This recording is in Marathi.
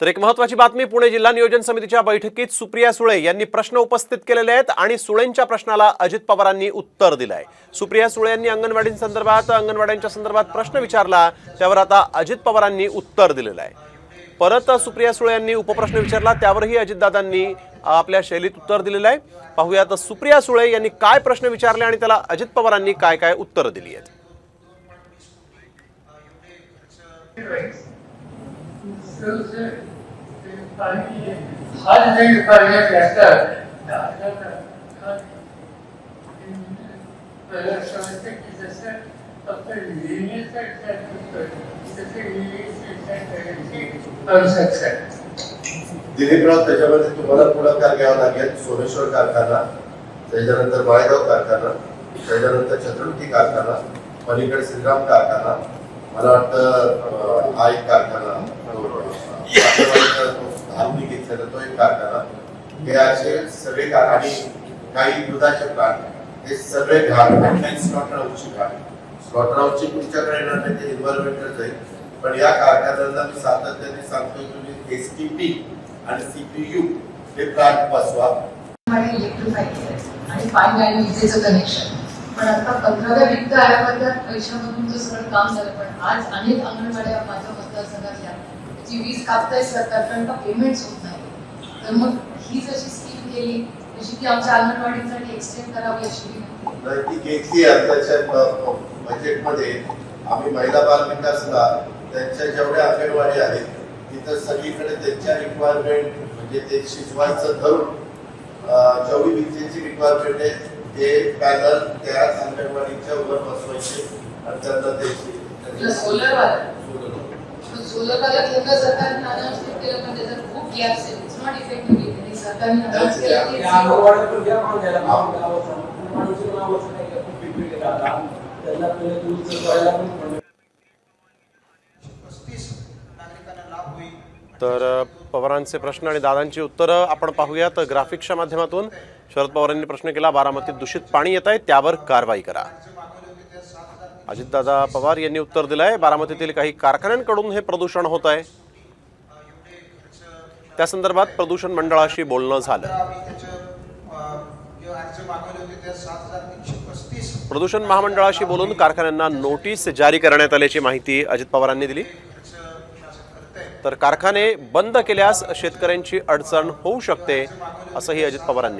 तर एक महत्वाची बातमी पुणे जिल्हा नियोजन समितीच्या बैठकीत सुप्रिया सुळे यांनी प्रश्न उपस्थित केलेले आहेत आणि सुळेंच्या प्रश्नाला अजित पवारांनी उत्तर दिलंय. सुप्रिया सुळे यांनी अंगणवाडींसंदर्भात अंगणवाड्यांच्या संदर्भात प्रश्न विचारला त्यावर आता अजित पवारांनी उत्तर दिलेलं आहे. परत सुप्रिया सुळे यांनी उपप्रश्न विचारला त्यावरही अजितदादांनी आपल्या शैलीत उत्तर दिलेलं आहे. पाहूयात सुप्रिया सुळे यांनी काय प्रश्न विचारले आणि त्याला अजित पवारांनी काय काय उत्तरं दिली आहेत. हात नाही फक्त दिलीपराव त्याच्यामध्ये तुम्हाला पुढाकार घ्यावा लागेल. सोमेश्वर कारखाना त्याच्यानंतर बाळेगाव कारखाना त्याच्यानंतर छत्रपती कारखाना पलीकडे श्रीराम कारखाना मला वाटतं हा एक कारखाना. धामणी घेतलेला तो एक कारखाना हे असे सगळे कारखाने आणि काही दुधाचे प्लांट हे सगळे घाट स्लॉटर हाऊसची घाट स्लॉटर हाऊसची तुमच्याकडे येणार नाही ते इन्व्हायरमेंटल जाईल पण या कारखान्यांना मी सातत्याने सांगतोय तुम्ही एस टी पी आणि सीपीयू हे प्लांट बसवा आणि इलेक्ट्रिफाय केलं विजेचं कनेक्शन पण आता पंधराव्या वित्त आयोगाच्या पैशामधून ते सगळं काम झालं पण आज अनेक अंगणवाड्या माझ्या मतदारसंघातल्या जी वीज कापताय सरकार कारण का पेमेंट्स होत नाही तर मग ही जशी स्कीम केली तशी ती आमच्या अंगणवाडीसाठी एक्सटेंड करावी अशी विनंती. ती घेतली आताच्या बजेटमध्ये आम्ही महिला बाल विकासला त्यांच्या जेवढ्या अंगणवाडी आहेत तिथं सगळीकडे त्यांच्या रिक्वायरमेंट म्हणजे ते शिजवायचं धरून जेवढी विजेची रिक्वायरमेंट आहे ते पॅनल त्या अंगणवाडीच्या वर बसवायचे आणि त्यांना आपलं सोलर वाला द्यायचे सोलर वाला केंद्र सरकारने अनाउन्समेंट केलं पण त्याच्यात खूप गॅप्स आहेत इट्स नॉट इफेक्टिव्ह आणि सरकारने अनाउन्स केलं की त्या अंगणवाड्यात पण घ्या मागं घ्यायला मागं गावाचं. माणूसचं नावाचं नाही का, खूप वेगवेगळे राहतात. त्यांना पहिले दूरचं करायला पण पण तर अ, पवारांचे प्रश्न आणि दादांची उत्तरं आपण पाहूयात ग्राफिक्सच्या माध्यमातून शरद पवारांनी प्रश्न केला बारामतीत दूषित पाणी येत आहे त्यावर कारवाई करा अजितदादा पवार यांनी उत्तर दिलं आहे बारामतीतील काही कारखान्यांकडून हे प्रदूषण होत आहे. त्या संदर्भात प्रदूषण मंडळाशी बोलणं झालं. प्रदूषण महामंडळाशी बोलून कारखान्यांना नोटीस जारी करण्यात आल्याची माहिती अजित पवारांनी दिली. तर कारखाने बंद केल्यास शेतकऱ्यांची अडचण होऊ शकते असंही अजित पवारांनी